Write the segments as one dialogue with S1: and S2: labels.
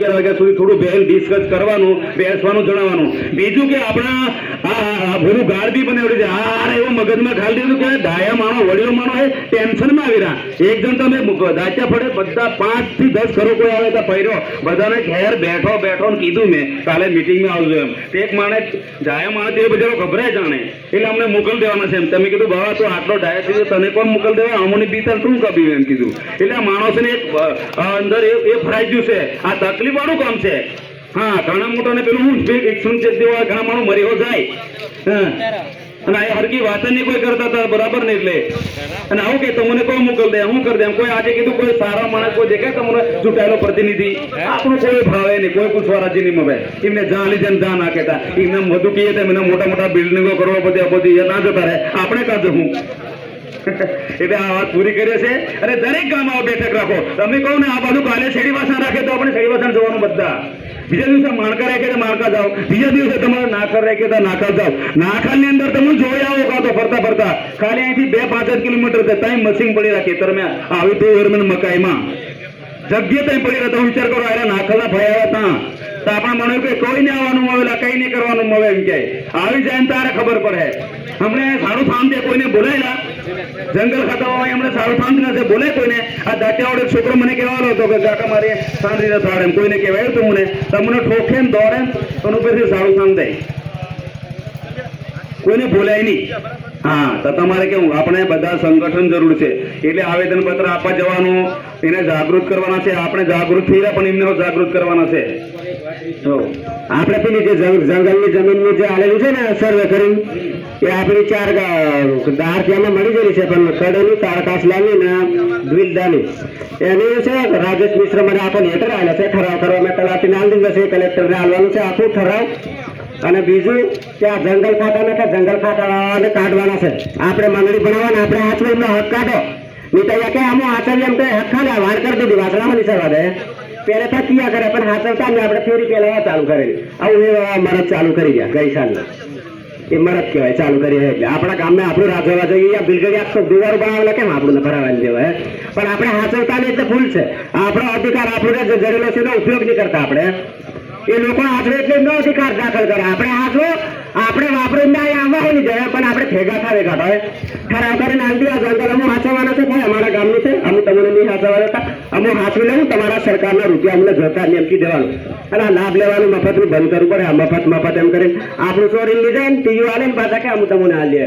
S1: અગિયાર વાગ્યા સુધી થોડું બેલ ડિસ્કસ કરવાનું, બેસવાનું, જણાવવાનું. બીજું કે આપણા આ ભૂરું ગાળ બી છે. આ મગજમાં ખાલી દીધું કે ડાયા માણો, વડીલો માણો એ ટેન્શનમાં આવી એક જણ તમે દાચા ફળે બધા પાંચથી દસ ઘરો કોઈ આવે તો પહેર્યો બધાને ઘેર બેઠો બેઠો કીધું મેં, કાલે મિટિંગમાં આવજો એમ. એક માણસ ડાયા માણસ એ બધા ગભરાય જાણે. એટલે અમને મોકલ દેવાના છે એમ. તમે કીધું બાબા તો આટલો ડાયા થયો તને કોણ મોકલ દેવા? અમને બીતર શું કબ્યું એમ કીધું. એટલે આ માણસને એક અંદર એ ફરાઈ ગયું છે. આ તકલીફ વાળું કામ છે. હા, ઘણા મોટાને પેલું હું એક ને દેવા ઘણા માણસ મર્યો જાય. હા. અને આ હરકી વાસણની કોઈ કરતા હતા, બરાબર ને એટલે? અને આવું કે તમને કોઈ મોકલ દે હું કરી દે. કોઈ આજે કીધું, કોઈ સારા માણસ કોઈ દેખાય તમને ચૂંટાયેલો પ્રતિનિધિ. આપણું કોઈ ભાવે નહીં. કોઈ પૂછવા રાજી નહીં મવે એમને જા લીધે ને જા ના એમને વધુ કહીએ તો એમને મોટા મોટા બિલ્ડિંગો કરવા બધી બધી ના જતા રહે. આપણે કાં જવું? એટલે આ વાત પૂરી કરીએ છે અને દરેક ગામમાં બેઠક રાખો. તમે કહો ને આ બાજુ કાલે શેરી વાસણ રાખે તો આપણે શેરી વાસણ જોવાનું બધા. બીજા દિવસે રાખે તો માણકા જાઓ. બીજા દિવસે તમારે નાખર રાખે તો નાખર જાઓ. નાખરની અંદર તમે જોઈ આવો કાં તો ફરતા ફરતા. ખાલી અહીંથી બે પાંચ કિલોમીટર છે ત્યાં મસીન પડી રાખે. દરમિયાન આવી તો એરમન મકાઈમાં. જગ્યા ત્યાં પડી રહ્યા વિચાર કરો, અરે નાખલના ભાઈ આવ્યા ત્યાં તો આપણે મને કે કોઈ ને આવવાનું મળે કઈ નહીં કરવાનું મળે એમ કે આવી જાય ને તારે ખબર પડે. હમણે સારું થામ દે, કોઈને બોલાયેલા. જંગલ ખાતા હોય એમણે સારું થામ નથી બોલે કોઈને? આ દાંતિયાવાળો છોકરો મને કહેવાનો હતો કે, કાકા, મારે શાંતિ રીતે થાળે એમ કોઈને કહેવાય તો મને? તમને ઠોકે ને દોડે તો પછી સારું દે. કોઈને બોલાય નહીં. હા, તો તમારે કેવું? આપણે બધા સંગઠન જરૂર છે. એટલે આવેદન પત્ર આપવા જવાનું, એને જાગૃત કરવાના છે. આપણે જાગૃત રહ્યા પણ એમને જાગૃત કરવાના છે.
S2: આપણે પેલી જે જંગ- જંગલની જમીનનું જે આવેલું છે ને, સર્વે કરીને એ આપણી ચાર દારથિયામાં મળી ગયેલી છે, પણ કડેલી તારકાસલાની ને દ્વિલદાની એની છે, રાજેશ મિશ્ર મને આપણને હેઠળ આવેલા છે, ઠરાવ કરવા મેં તલાટીને આલી દીધો છે, કલેક્ટરને આવવાનું છે, આખું ઠરાવ. અને બીજું કે આ જંગલ ખાતાને કે જંગલ ખાતાને કાઢવાના છે. આપણે મંડળી બનાવવાના આપણે હાથમાં એમનો હક કાઢો. તો કે આમ આચર્ય એમ કે હક ખાને વાળ કરી દીધી, વાસણામાં નિસરવા દે. પેલે તો કિયા કરે, પણ હાચવતા ને આપણે ફેરી પેલા ચાલુ કરેલી. આવું એ ચાલુ કરી ગયા, ગઈ સાલના એ કહેવાય, ચાલુ કરીએ. એટલે આપણા ગામમાં આપણું રાજવા જોઈએ. બિલગડી આખો દુવારો બનાવેલા કેમ આપણું ભરાવાની દેવાય પણ આપણે હાચવતા નહીં એટલે ભૂલ છે. આપણો અધિકાર આપણને જે જરૂર છે એનો ઉપયોગ નહીં કરતા આપણે. એ લોકો હાથવે એટલે એમનો અધિકાર દાખલ કરે. આપણે હાથવો આપણે વાપરીને ના આવવા હોય જાય પણ આપણે ભેગા થાવે કાઢો ઠરાવ કરીને આંટી આ જંગલ હાચવવાના છે. ભાઈ, અમારા ગામનું છે અમુક તમને નહીં હાચવવા દેતા અમે હાચવી લેવું તમારા સરકારના રૂપિયા અમને જોતા નેમકી દેવાનું. અને આ લાભ લેવાનું મફતનું બંધ કરવું પડે. આ મફત મફત એમ કરીને આપણું ચોરી લીધે ને ટીવી વાલે ને પાછા કે અમે તમને આ લે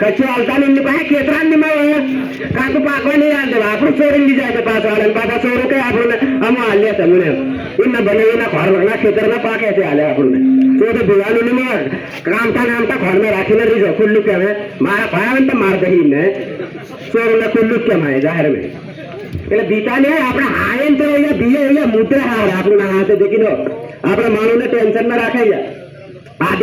S2: કચ્છું આવતા નહીં પાસે ખેતરા મળે. કાં તો પાકવા નહીં હાલ દેવા આપણું ચોરી લીધા છે પાછા હાલે ને પાછા ચોરો કે આપણને અમે આ લે તમને એમના બને એના ખોરના ખેતરના પાકે છે હાલે આપણને તો તો ભૂવાનું નહીં મળે. કામ થાય આમ ઘરમાં રાખીને રીજો ખુલ્લું કહેવાય. મારા ભાઈ આવે ને માર દહી ને ચોરોને ખુલ્લું કેમ આવે જાહેર મેં એટલે બીતા ને આપણે હાયન ને તો અહીંયા બીએ અહીંયા મૂતરે હાર આપણું ના હાથે દેખી દો. આપણે માણસને ટેન્શનમાં રાખે છે. આ